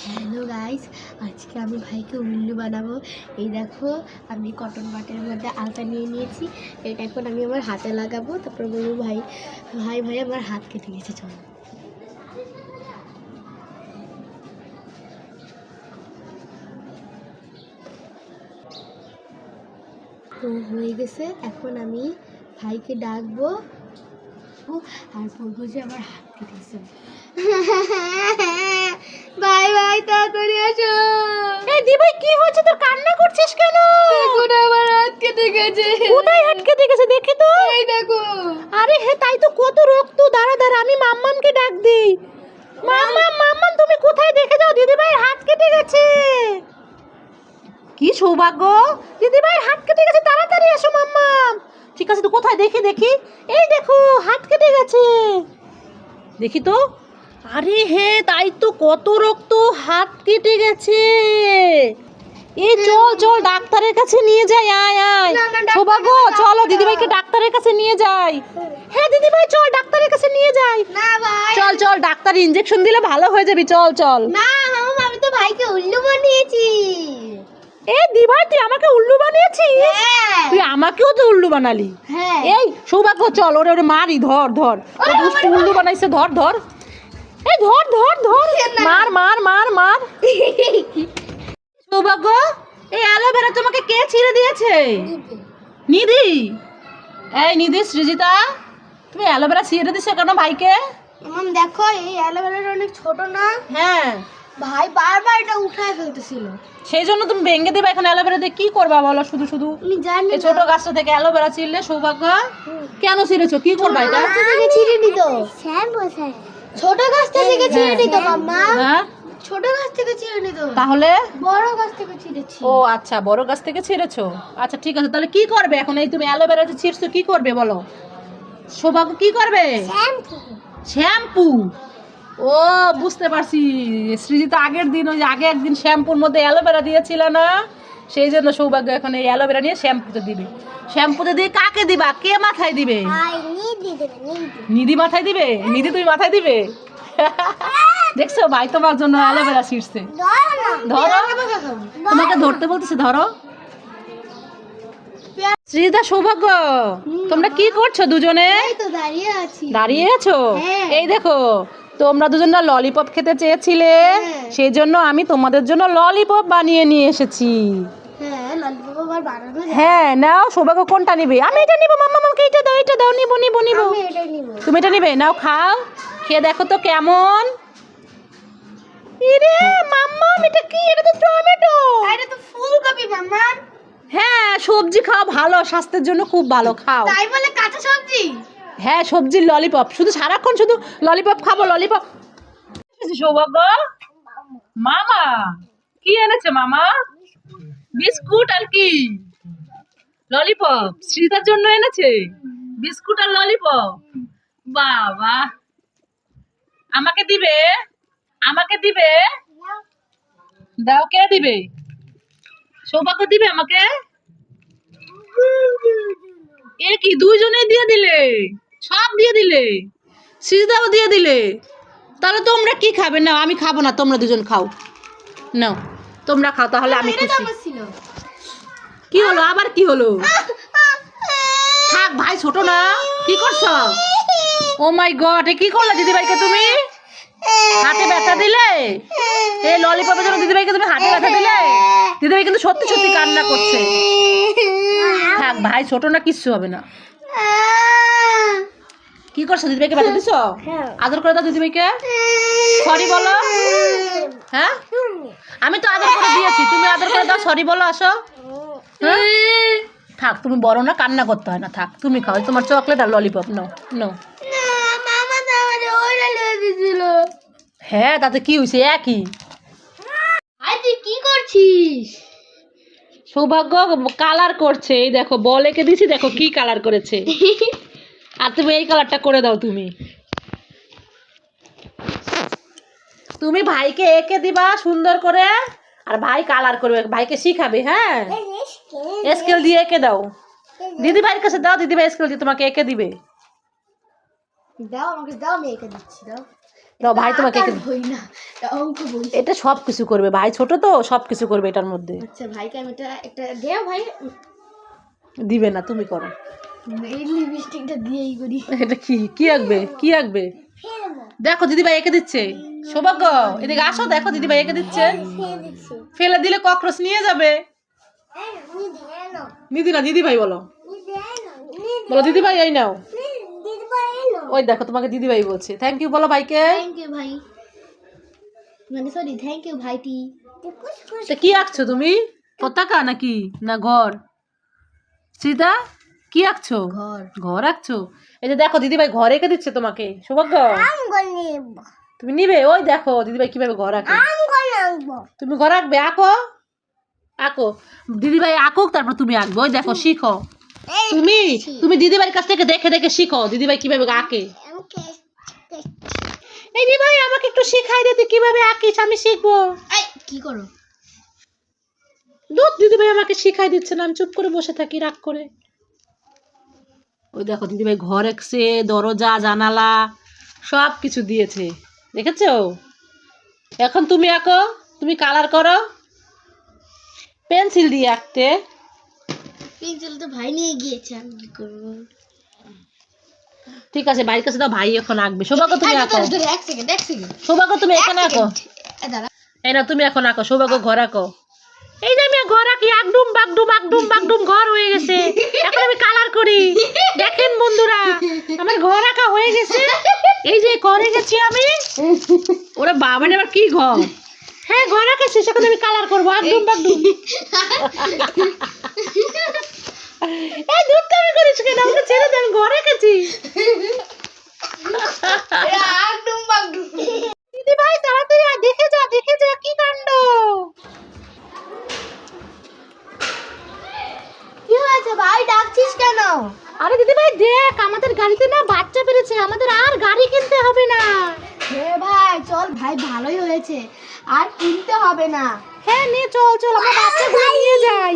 Hello guys, আজকে আমি ভাইকে উল্লু বানাবো। এই দেখো, আমি কটন বাটের মধ্যে আলতা নিয়ে নিয়েছি। এটা এখন আমি আমার হাতে লাগাবো, তারপর বলব, ভাই ভাই ভাই, আমার হাত কেটে গেছে, চলো। তো হয়ে গেছে, এখন আমি ভাইকে ডাকবো আর বলব যে আমার হাত কেটে গেছে। বাই বাই তাড়াতাড়ি আসো। এই দিবাই কি হয়েছে? তোর কান্না করছিস কেন? দেখুন আমার হাত কেটে গেছে কোথায় আটকে দেখেছে? দেখি তো। এই দেখো। আরে হে তাই তো কত রক্ত। দাঁড়া দাঁড়া আমি মাম্মামকে ডাক দিই। মাম্মাম মাম্মাম তুমি কোথায় দেখে যাও? দিদিভাইয়ের হাত কেটে গেছে। কি সৌভাগ্য। দিদিভাইয়ের হাত কেটে গেছে। তাড়াতাড়ি এসো মাম্মাম। ঠিক আছে তো কোথায়? দেখি দেখি। এই দেখো হাত কেটে গেছে। দেখি তো। আরে হে তাই তো কত রক্ত হাত কেটে গেছে। এই চল চল ডাক্তারের কাছে নিয়ে যাই আয় আয়। সৌভাগ্য চলো দিদিভাইকে ডাক্তারের কাছে নিয়ে যাই। হ্যাঁ দিদিভাই চল ডাক্তারের কাছে নিয়ে যাই। না ভাই। চল চল ডাক্তার ইনজেকশন দিলে ভালো হয়ে যাবি চল চল। না আমি তো ভাইকে উল্লু বানিয়েছি। এ দিভাই তুই আমাকে উল্লু বানিয়েছিস? হ্যাঁ। তুই আমাকেও তো উল্লু বানালি। হ্যাঁ। এই সৌভাগ্য চল ওরে ওরে মারি ধর ধর। উল্লু বানাইছে ধর ধর। এই ধর ধর ধর। মার মার মার মার। সৌভাগ্য এই অ্যালোভেরা তোমাকে কে ছিঁড়ে দিয়েছে? নিধি। এই নিধি সৃজিতা তুমি অ্যালোভেরা ছিঁড়ে দিছো কেন ভাইকে? মাম দেখো এই অ্যালোভেরাটা অনেক ছোট না? হ্যাঁ। ভাই বারবার এটা উঠায় ফেলতেছিল। সেই জন্য তুমি ভেঙে দেবে এখন অ্যালোভেরা দিয়ে। কি করবা বলো শুধু শুধু? আমি জানি এই ছোট গাছটা থেকে অ্যালোভেরা ছিঁড়লে সৌভাগ্য? কেন ছিঁড়েছো? কি করবা এটা? গাছটা থেকে ছিঁড়ে নিত ছোট গাছটা থেকে ছিঁড়ে নিত মাম্মা হ্যাঁ? ছোট গাছ থেকে ছিঁড়ে নিত। তাহলে? বড় গাছ থেকে ছিঁড়েছি। ও আচ্ছা বড় গাছ থেকে ছিঁড়েছো? আচ্ছা ঠিক আছে তাহলে কি করবে? এখন এই তুমি অ্যালোভেরা যে ছিঁড়ছো কি করবে বলো? সৌভাগ্য কি করবে? শ্যাম্পু। শ্যাম্পু? ও বুঝতে পারছি। সৃজিত আগের দিন ওই আগে একদিন শ্যাম্পুর মধ্যে অ্যালোভেরা দিয়েছিল না? সেই জন্য সৌভাগ্য এখন এই অ্যালোভেরা নিয়ে শ্যাম্পুতে দিবে। শ্যাম্পুতে দিয়ে কাকে দিবা? কে মাথায় দিবে? নিধি মাথায় দিবে? নিধি তুমি মাথায় দিবে? দেখছ ভাই তোমার জন্য অ্যালোভেরা ছিঁড়ছে। ধরো তোমাকে ধরতে বলতেছে ধরো। শ্রীদা সৌভাগ্য তোমরা কি করছ দুজনে? দাঁড়িয়ে আছো। হ্যাঁ। এই দেখো তোমরা দুজন না ললিপপ খেতে চেয়েছিলে হ্যাঁ। সেই জন্য আমি তোমাদের জন্য ললিপপ বানিয়ে নিয়ে এসেছি। বানানো হ্যাঁ নাও সৌভাগ্য কোনটা নিবে? আমি এটা নিবো মাম্মা মামকে এটা দাও এটা দাও নিবো নিবো নিবো। আমি এটাই নিব। তুমি এটা নিবে? নাও খাও। খেয়ে দেখো তো কেমন। ইরে মাম্মা এটা কি? এটা তো টমেটো। এটা তো ফুলকপি মাম্মা। হ্যাঁ সবজি খাওয়া ভালো স্বাস্থ্যের জন্য খুব ভালো খাও। তাই বলে কাঁচা সবজি? হ্যাঁ সবজির ললিপপ। শুধু সারাক্ষণ শুধু ললিপপ খাব ললিপপ। সৌভাগ্য। মামা কি এনেছে মামা? বিস্কুট আর কি? ললিপপ শ্রীতার জন্য এনেছে? বিস্কুট আর ললিপপ বাবা। আমাকে দিবে? আমাকে দিবে? দাও, কে দিবে? সৌভাগ্য দিবে আমাকে? এ কি, দুইজনেই দিয়ে দিলে? সব দিয়ে দিলে? সিজদাও দিয়ে দিলে? তাহলে তোমরা কি খাবে? না আমি খাব না, তোমরা দুজন খাও। নাও। তোমরা খাও তাহলে আমি খুশি। কি হলো? আবার কি হলো? থাক ভাই ছোট না। কি করছ? ও মাই গড এ কি করলে দিদিভাইকে তুমি? হাতে ব্যথা দিলে? এই ললিপপের জন্য দিদিভাইকে তুমি হাতে ব্যথা দিলে? দিদিভাই কিন্তু সত্যি সত্যি কান্না করছে। থাক ভাই ছোট না কিচ্ছু হবে না। কি করছ দিদিভাইকে ব্যথা দিছো? হ্যাঁ। আদর করে দাও দিদিভাইকে। সরি বলো। হ্যাঁ? আমি তো আদর করে দিয়েছি। তুমি আদর করে দাও সরি বলো আসো। হ্যাঁ? থাক তুমি বড় না কান্না করতে হয় না থাক তুমি খাও। তোমার চকলেট আর ললিপপ নাও নাও। হ্যাঁ তাতে কি হয়েছে? একই। তুই কি করছিস? সৌভাগ্য কালার করছে। এই দেখো বল এঁকে দিছি দেখো কি কালার করেছে। আর তুমি এই কালারটা করে দাও তুমি। তুমি ভাইকে এঁকে দিবা সুন্দর করে আর ভাই কালার করবে ভাইকে শিখাবে হ্যাঁ? স্কেল দিয়ে এঁকে দাও। দিদি ভাইয়ের কাছে দাও দিদি ভাই স্কেল দিয়ে তোমাকে এঁকে দিবে। দাও আমাকে দাও আমি এঁকে দিচ্ছি দাও। ভাই তোমাকে আকার এঁকে- বই না এটা অঙ্ক বই এটা সব কিছু করবে ভাই ছোট তো সব কিছু করবে এটার মধ্যে। আচ্ছা ভাইকে আমি এটা একটা দেও ভাই। দিবে না তুমি করো। এই লিপস্টিকটা দিয়েই করি। এটা কি কি আঁকবে কি আঁকবে? দেখো দিদি ভাই এঁকে দিচ্ছে। সৌভাগ্য এদিকে আসো দেখো দিদি ভাই এঁকে দিচ্ছে। ফেলে দিলে ককরোচ নিয়ে যাবে। দিদি না দিদি ভাই বলো বলো দিদি ভাই এই নাও। ওই দেখো তোমাকে দিদি ভাই বলছে। থ্যাংক ইউ বলো ভাইকে। থ্যাংক ইউ ভাই। মানে সরি থ্যাংক ইউ ভাইটি। তা কি আঁকছো তুমি? পতাকা নাকি? না ঘর? সীতা কি আঁকছো? ঘর। ঘর আঁকছো? এই যে দেখো দিদি ভাই ঘর এঁকে দিচ্ছে তোমাকে। সৌভাগ্য। তুমি নিবে? ওই দেখো দিদি ভাই কীভাবে ঘর আঁকে। তুমি ঘর আঁকবে? আঁকো। আঁকো। দিদি ভাই আঁকুক তারপর তুমি আঁকবে। ওই দেখো শিখো। তুমি তুমি দিদি ভাইয়ের কাছ থেকে দেখে দেখে শিখো দিদি ভাই কীভাবে আঁকে। এই দিদি ভাই আমাকে একটু শিখাই দে তুই কীভাবে আঁকিস আমি শিখব। এই কি করো? দুধ দিদি ভাই আমাকে শিখাই দিচ্ছে না আমি চুপ করে বসে থাকি রাগ করে। ওই দেখো দিদি ভাই ঘর এঁকছে দরজা জানালা সব কিছু দিয়েছে। দেখেছ? এখন তুমি আঁকো তুমি কালার করো। পেন্সিল দিয়ে আঁকতে। পেন্সিল তো ভাই নিয়ে গিয়েছে আমি কি করব? ঠিক আছে বাড়ির কাছে দাও ভাই এখন আঁকবে। সৌভাগ্য তুমি আঁকো। ধরো, ধরো, এক সেকেন্ড এক সেকেন্ড সৌভাগ্য তুমি এখানে আঁকো। এই না তুমি এখন আঁকো সৌভাগ্য ঘর আঁকো। এই যে আমি ঘর আঁকি আকডুম বাগডুম আকডুম বাগডুম ঘর হয়ে গেছে। এখন আমি কালার করি। দেখেন বন্ধুরা আমার ঘর আঁকা হয়ে গেছে। এই যে, ঘরে গেছি আমি। ওরা বাবা আবার কি ঘর? হ্যাঁ ঘর আঁকেছি সেখানে আমি কালার করব, একদম একদম। এই দুধ আমি করিস কেন? আমাকে ছেড়ে দেন ঘর এঁকেছি ভাই ভালোই হয়েছে। আর কিনতে হবে না। হ্যাঁ নে চল চল আমরা বাচ্চাগুলো নিয়ে যাই।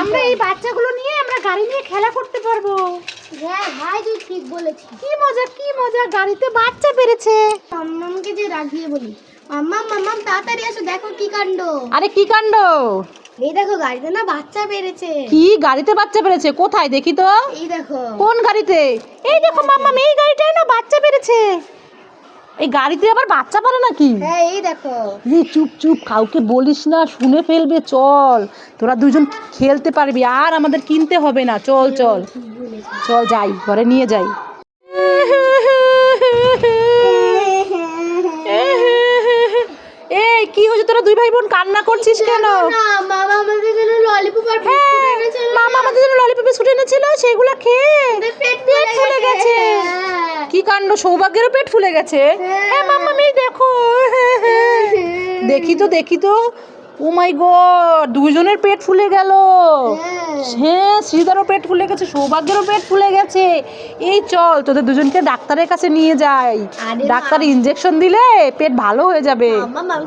আমরা এই বাচ্চাগুলো নিয়ে আমরা গাড়ি নিয়ে খেলা করতে পারব। হ্যাঁ ভাই তুই ঠিক বলেছিস। কি মজা কি মজা গাড়িতে বাচ্চা পেরেছে। মাম্মামকে যে রাগিয়ে বলি। মাম্মাম মাম্মাম তাড়াতাড়ি এসো দেখো কি কাণ্ড। আরে কি কাণ্ড? এই দেখো গাড়িতে না বাচ্চা পেরেছে। কি গাড়িতে বাচ্চা পেরেছে? কোথায়? দেখি তো। এই দেখো। কোন গাড়িতে? এই দেখো মাম্মা এই গাড়িটায় না বাচ্চা পেরেছে। এই গাড়িতে আবার বাচ্চা পারে নাকি? হ্যাঁ এই দেখো। এই চুপ চুপ কাউকে বলিস না শুনে ফেলবে চল। তোরা দুজন খেলতে পারবি আর আমাদের কিনতে হবে না। চল চল। চল যাই ঘরে নিয়ে যাই। হয়েছে তোরা দুই ভাই বোন কান্না করছিস কেন? মামা আমাদের জন্য ললিপপ আর হ্যাঁ বিস্কুট মামা আমাদের জন্য ললিপপ বিস্কুট এনেছিল সেগুলো খেয়ে পেট ফুলে গেছে। হ্যাঁ। কি কাণ্ড সৌভাগ্যেরও পেট ফুলে গেছে? হ্যাঁ। মাম্মা মেয়ে দেখো দেখি তো দেখি তো। ও মাই গড দুজনের পেট ফুলে গেল। হ্যাঁ। হ্যাঁ শ্রীদারও পেট ফুলে গেছে সৌভাগ্যেরও পেট ফুলে গেছে। এই চল তোদের দুজনকে ডাক্তারের কাছে নিয়ে যাই। ডাক্তার ইনজেকশন দিলে পেট ভালো হয়ে যাবে। মাম্মা আমি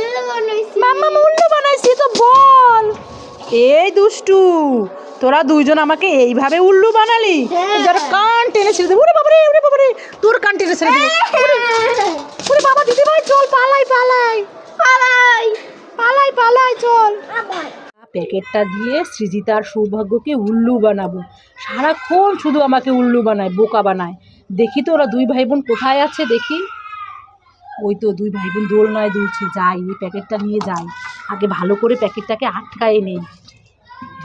উল্লু বানাইছি। মূল্য বানাইছি তো বল। এই দুষ্টু তোরা দুইজন আমাকে এইভাবে উল্লু বানালি? হ্যাঁ। যারা কান টেনে ছেড়ে দেবে ওরে বাবারে ওরে বাবারে তোর কান টেনে ছেড়ে দেবে ওরে বাবা দিদি ভাই চল পালাই পালাই পালাই পালাই চল প্যাকেটটা দিয়ে সৃজিতার সৌভাগ্যকে উল্লু বানাবো। সারাক্ষণ শুধু আমাকে উল্লু বানায়, বোকা বানায়। দেখি তো ওরা দুই ভাই বোন কোথায় আছে দেখি। ওই তো দুই ভাই বোন দোলনায় দুলছে, যাই, এই প্যাকেটটা নিয়ে যাই। আগে ভালো করে প্যাকেটটাকে আটকায় নেই।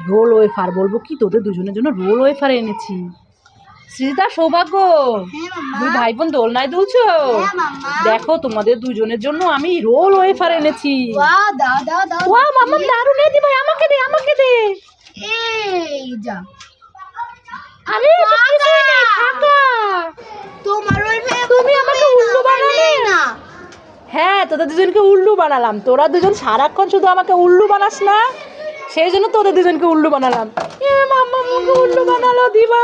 রোল ওয়েফার, বলব কি তোদের দুজনের জন্য রোল ওয়েফার এনেছি। সৃজিতা সৌভাগ্য। হ্যাঁ দুই ভাই বোন দোলনায় দুলছো? হ্যাঁ দেখো তোমাদের দুজনের জন্য আমি রোল ওয়েফার এনেছি। ওয়া মামা দারুণ দি ভাই আমাকে দে আমাকে দে। এই যা। আরে কিছুই নেই ফাঁকা। তোমার তুমি আমাকে উল্লু বানালে? না। হ্যাঁ তোদের দুজনকে উল্লু বানালাম। তোরা দুজন সারাক্ষণ শুধু আমাকে উল্লু বানাস না। সেই জন্য তোদের দুজনকে উল্লু বানালাম। এ মাম্মা মুখে উল্লু বানালো দিবা।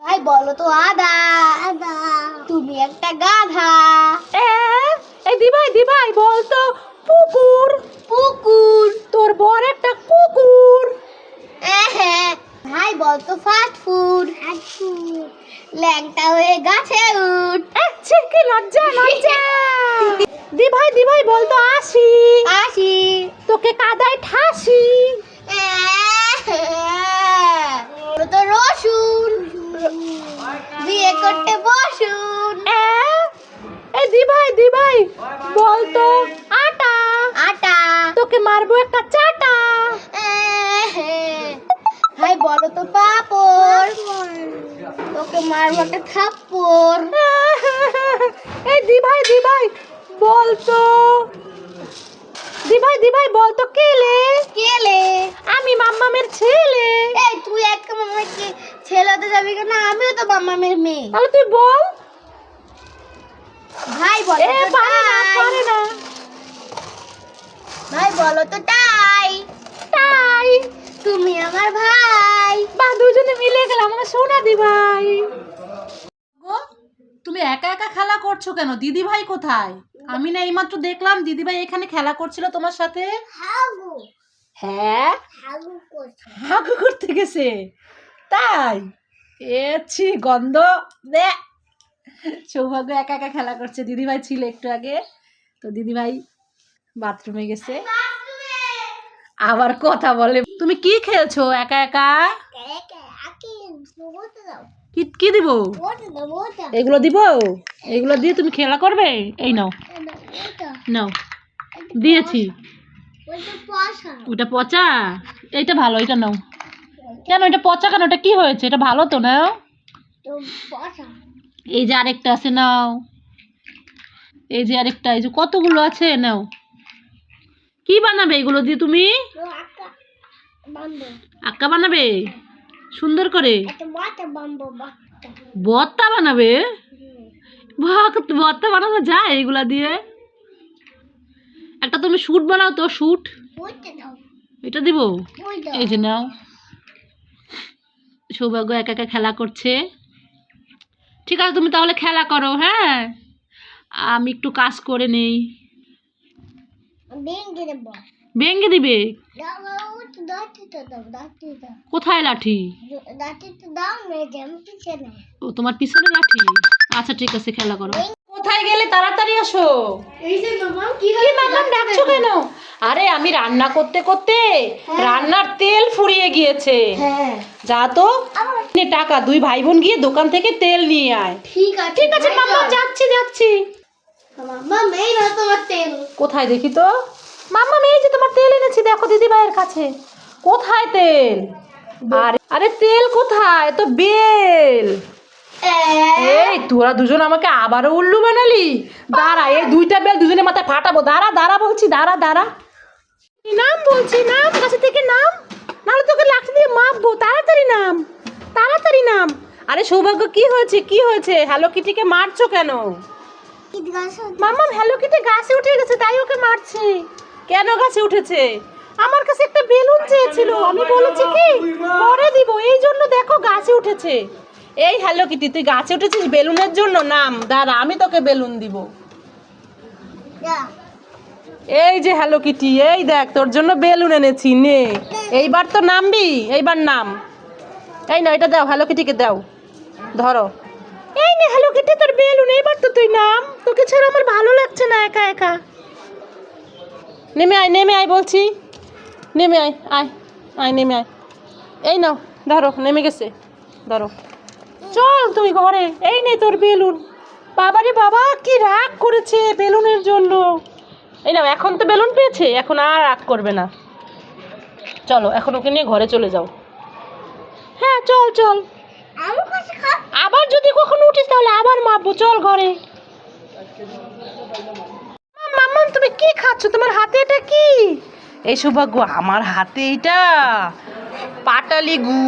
ভাই বলো তো আদা আদা তুমি একটা গাধা। এই দিভাই দিভাই বলতো পুকুর। পুকুর। তোর বর একটা কুকুর। ভাই বলতো ফাস্ট ফুড ফাস্ট ফুড ল্যাংটা হয়ে গাছে উঠ। কি লজ্জা লজ্জা। দি ভাই দি ভাই বলতো আসি। আসি। তোকে কাদায় ঠাসি। তো রসুন। বিয়ে করতে বসুন। এ, দি ভাই দি ভাই বলতো আটা। আটা। তোকে মারবো একটা চাটা। ভাই বলো তো পাপড়। তোকে মারবো একটা থাপ্পড় এই দি ভাই দি ভাই বলতো? দি ভাই দি ভাই বলতো কেলে কেলে আমি মাম্মামের ছেলে। এই তুই এক মামাকে ছেলে হতে যাবি কেন? আমিও তো মামামের মেয়ে। তাহলে তুই বল। ভাই বলো এ পারে না পারে না। ভাই বলো তো তাই। তাই। তুমি আমার ভাই। বা দুজনে মিলে গেলাম আমার সোনা দি ভাই তুমি একা একা খেলা করছ কেন? দিদি ভাই কোথায়? আমি না এইমাত্র দেখলাম দিদিভাই এখানে খেলা করছিল তোমার সাথে। হ্যাঁ? হাগু করতে গেছে? তাই? এছি গন্ধ। দে সৌভাগ্য একা একা খেলা করছে। দিদি ভাই ছিল একটু আগে। তো দিদি ভাই বাথরুমে গেছে। আবার কথা বলে। তুমি কি খেলছো একা একা? কি কি দিব? এগুলো দিব? এগুলো দিয়ে তুমি খেলা করবে? এই নাও। নাও দিয়েছি। ওটা পচা। এইটা ভালো এটা নাও। কেন এটা পচা কেন? এটা কি হয়েছে? এটা ভালো তো নাও। এই যে আরেকটা আছে নাও। এই যে আরেকটা এই যে কতগুলো আছে নাও। কি বানাবে এগুলো দিয়ে তুমি? আক্কা বানাবে? সুন্দর করে। ভর্তা বানাবে? ভক- ভর্তা বানানো যায় এগুলা দিয়ে? একটা তুমি শুট বানাও তো শুট। এটা দিব? এই যে নাও। সৌভাগ্য একা একা খেলা করছে। ঠিক আছে তুমি তাহলে খেলা করো হ্যাঁ? আমি একটু কাজ করে নেই। ভেঙে দিবে। কোথায় লাঠি? ও তোমার পিছনে লাঠি? আচ্ছা ঠিক আছে খেলা করো। কোথায় গেলে তাড়াতাড়ি আসো? এই যে মামা কি কি মামাম ডাকছো কেন? আরে আমি রান্না করতে করতে রান্নার তেল ফুরিয়ে গিয়েছে। হ্যাঁ। যা তো টাকা দুই ভাই বোন গিয়ে দোকান থেকে তেল নিয়ে আয়। ঠিক আছে ঠিক আছে মামা যাচ্ছি যাচ্ছি। মামা এই না তোমার তেল। কোথায় দেখি তো? মাম্মা এই যে তোমার তেল এনেছি দেখো দিদি ভাইয়ের কাছে। কোথায় তেল? আরে আরে তেল কোথায়? তো বেল। এই, তোরা দুজন আমাকে আবারও উল্লু বানালি? দাঁড়া, এই দুইটা বেল দুজনের মাথায় ফাটাবো। দাঁড়া দাঁড়া বলছি, দাঁড়া দাঁড়া। নাম বলছি, নাম? কাছে থেকে নাম? নাহলে তোকে লাঠি দিয়ে মাপবো। তাড়াতাড়ি নাম তাড়াতাড়ি নাম। আরে সৌভাগ্য, কি হয়েছে কি হয়েছে? হ্যালো কিটিকে মারছো কেন? মাম্মাম, হ্যালো কিটি গাছে উঠে গেছে, তাই ওকে মারছে। কেন গাছে উঠেছে? আমার কাছে একটা বেলুন চেয়েছিল। আমি বলেছি কি? পরে দিব। এই জন্য দেখো গাছে উঠেছে। এই হ্যালো কিটি তুই গাছে উঠেছিস বেলুনের জন্য? নাম দাঁড়া আমি তোকে বেলুন দিব। এই যে হ্যালো কিটি এই দেখ তোর জন্য বেলুন এনেছি নে। এইবার তো নামবি এইবার নাম। এই না এটা দাও হ্যালো কিটিকে দাও। ধরো। এই নে হ্যালো কিটি তোর বেলুন এইবার তো তুই নাম। তোকে ছাড়া আমার ভালো লাগছে না একা একা। নেমে আয় নেমে আয় বলছি। নেমে আয় আয় আয় নেমে আয়। এই নাও ধরো নেমে গেছে। ধরো। চল তুমি ঘরে এই নে তোর বেলুন। বাবারে বাবা কি রাগ করেছে বেলুনের জন্য। এই না এখন তো বেলুন পেয়েছে এখন আর রাগ করবে না। চলো এখন ওকে নিয়ে ঘরে চলে যাও। হ্যাঁ চল চল। আবার যদি কখনো উঠিস তাহলে আবার মাপবো চল ঘরে। মাম্মা তুমি কি খাচ্ছ? তোমার হাতে এটা কি? এই সৌভাগ্য আমার হাতে এটা। পাটালি গু।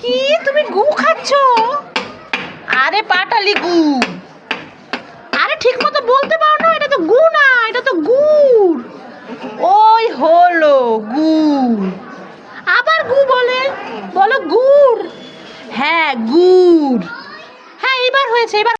কি? তুমি গু খাচ্ছ? আরে পাটালি গু। আরে ঠিক মতো বলতে পারো না, এটা তো গু না, এটা তো গুড়। ওই হলো গুড়। আবার গু বলে, বলো গুড়। হ্যাঁ গুড়। হ্যাঁ এবার হয়েছে এবার